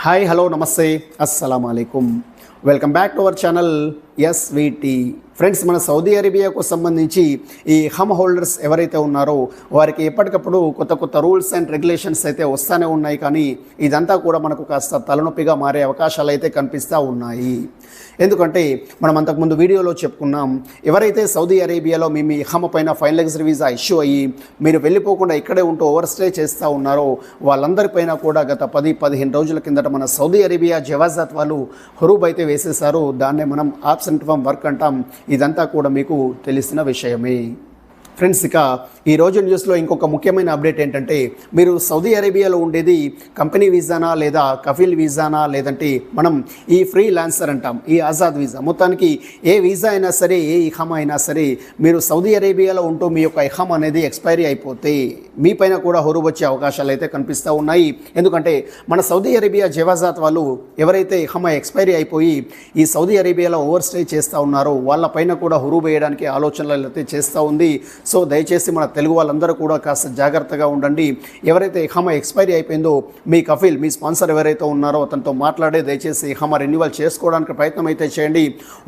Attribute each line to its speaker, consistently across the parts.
Speaker 1: Hi hello నమస్తే అస్సలం అయికం welcome back to our channel SVT friends మన సౌదీ అరేబియాకు సంబంధించి ఈ హమ్ హోల్డర్స్ ఎవరైతే ఉన్నారో వారికి ఎప్పటికప్పుడు కొత్త కొత్త రూల్స్ అండ్ రెగ్యులేషన్స్ అయితే వస్తూనే ఉన్నాయి. కానీ ఇదంతా కూడా మనకు కాస్త తలనొప్పిగా మారే అవకాశాలు అయితే కనిపిస్తూ ఉన్నాయి. ఎందుకంటే మనం అంతకుముందు వీడియోలో చెప్పుకున్నాం ఎవరైతే సౌదీ అరేబియాలో మీ మీ హమ పైన ఫైనల్ ఎగ్జిట్ వీసా ఇష్యూ అయ్యి మీరు వెళ్ళిపోకుండా ఇక్కడే ఉంటూ ఓవర్ స్టే చేస్తూ ఉన్నారో వాళ్ళందరిపైన కూడా గత పది పదిహేను రోజుల కిందట మన సౌదీ అరేబియా జవాజాత్ వాళ్ళు హురూబై అయితే వేసేసారో దాన్నే మనం ఆబ్సెంట్ ఫ్రమ్ వర్క్ అంటాం. ఇదంతా కూడా మీకు తెలిసిన విషయమే. ఫ్రెండ్స్ ఇక ఈ రోజు న్యూస్లో ఇంకొక ముఖ్యమైన అప్డేట్ ఏంటంటే మీరు సౌదీ అరేబియాలో ఉండేది కంపెనీ వీసానా లేదా కఫీల్ వీసానా లేదంటే మనం ఈ ఫ్రీ లాన్సర్ అంటాం ఈ ఆజాద్ వీసా. మొత్తానికి ఏ వీసా అయినా సరే ఏ ఇహమా అయినా సరే మీరు సౌదీ అరేబియాలో ఉంటూ మీ యొక్క ఇహమ్ అనేది ఎక్స్పైరీ అయిపోతే మీ పైన కూడా హొరువు వచ్చే అవకాశాలు అయితే కనిపిస్తూ ఉన్నాయి. ఎందుకంటే మన సౌదీ అరేబియా జవాజాత్ వాళ్ళు ఎవరైతే ఇహమ ఎక్స్పైరీ అయిపోయి ఈ సౌదీ అరేబియాలో ఓవర్ స్టే చేస్తూ ఉన్నారో వాళ్ళ పైన కూడా హురువు వేయడానికి ఆలోచనలు అయితే చేస్తూ ఉంది. సో దయచేసి మన తెలుగు వాళ్ళందరూ కూడా కాస్త జాగ్రత్తగా ఉండండి. ఎవరైతే ఇహామా ఎక్స్పైరీ అయిపోయిందో మీ కఫీల్ మీ స్పాన్సర్ ఎవరైతే ఉన్నారో అతనితో మాట్లాడే దయచేసి ఇహామా రెన్యువల్ చేసుకోవడానికి ప్రయత్నం అయితే చేయండి.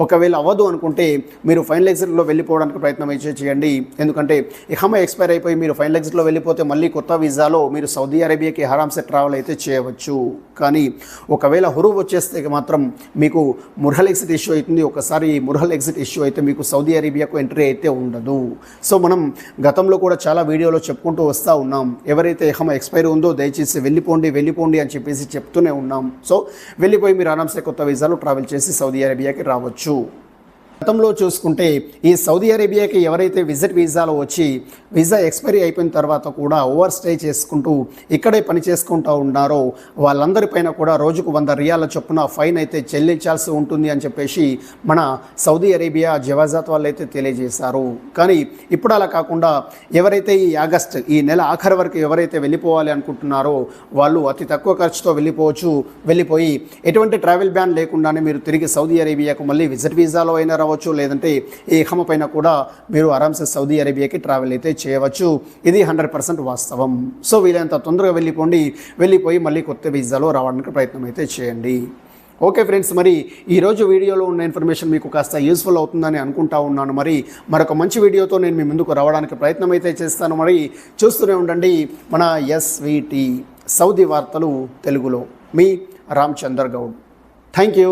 Speaker 1: ఒకవేళ అవ్వదు అనుకుంటే మీరు ఫైనల్ ఎగ్జిట్లో వెళ్ళిపోవడానికి ప్రయత్నం అయితే చేయండి. ఎందుకంటే ఇహామా ఎక్స్పైర్ అయిపోయి మీరు ఫైనల్ ఎగ్జిట్లో వెళ్ళిపోతే మళ్ళీ కొత్త వీసాలో మీరు సౌదీ అరేబియాకి హరాంసే ట్రావెల్ అయితే చేయవచ్చు. కానీ ఒకవేళ హురువు వచ్చేస్తే మాత్రం మీకు ముర్హల్ ఎగ్జిట్ ఇష్యూ అవుతుంది. ఒకసారి ఈ ముర్హల్ ఎగ్జిట్ ఇష్యూ అయితే మీకు సౌదీ అరేబియాకు ఎంట్రీ అయితే ఉండదు. సో మనం గతంలో కూడా చాలా వీడియోలో చెప్పుకుంటూ వస్తూ ఉన్నాం. ఎవరైతే ఎహమ ఎక్స్పైర్ ఉందో దయచేసి వెళ్ళిపోండి వెళ్ళిపోండి అని చెప్పేసి చెప్తూనే ఉన్నాం. సో వెళ్ళిపోయి మీరు ఆరామ్సే కొత్త వీసాలో ట్రావెల్ చేసి సౌదీ అరేబియాకి రావచ్చు. గతంలో చూసుకుంటే ఈ సౌదీ అరేబియాకి ఎవరైతే విజిట్ వీసాలో వచ్చి వీసా ఎక్స్పైరీ అయిపోయిన తర్వాత కూడా ఓవర్ స్టే చేసుకుంటూ ఇక్కడే పని చేసుకుంటూ ఉన్నారో వాళ్ళందరిపైన కూడా రోజుకు వంద రియాల చొప్పున ఫైన్ అయితే చెల్లించాల్సి ఉంటుంది అని చెప్పేసి మన సౌదీ అరేబియా జవాజాత్ వాళ్ళు అయితే తెలియజేశారు. కానీ ఇప్పుడు అలా కాకుండా ఎవరైతే ఈ ఆగస్ట్ ఈ నెల ఆఖరి వరకు ఎవరైతే వెళ్ళిపోవాలి అనుకుంటున్నారో వాళ్ళు అతి తక్కువ ఖర్చుతో వెళ్ళిపోవచ్చు వెళ్ళిపోయి ఎటువంటి ట్రావెల్ బ్యాన్ లేకుండానే మీరు తిరిగి సౌదీ అరేబియాకు మళ్ళీ విజిట్ వీసాలో అయినా రావచ్చు లేదంటే ఈ హమ పైన కూడా మీరు ఆరామ్సే సౌదీ అరేబియాకి ట్రావెల్ అయితే చేయవచ్చు. ఇది హండ్రెడ్ పర్సెంట్ వాస్తవం. సో వీలైనంత తొందరగా వెళ్ళిపోండి. వెళ్ళిపోయి మళ్ళీ కొత్త వీసాలో రావడానికి ప్రయత్నం అయితే చేయండి. ఓకే ఫ్రెండ్స్ మరి ఈరోజు వీడియోలో ఉన్న ఇన్ఫర్మేషన్ మీకు కాస్త యూస్ఫుల్ అవుతుందని అనుకుంటా ఉన్నాను. మరి మరొక మంచి వీడియోతో నేను మీ ముందుకు రావడానికి ప్రయత్నం అయితే చేస్తాను. మరి చూస్తూనే ఉండండి మన ఎస్విటి సౌదీ వార్తలు తెలుగులో. మీ రామ్చందర్ గౌడ్. Thank you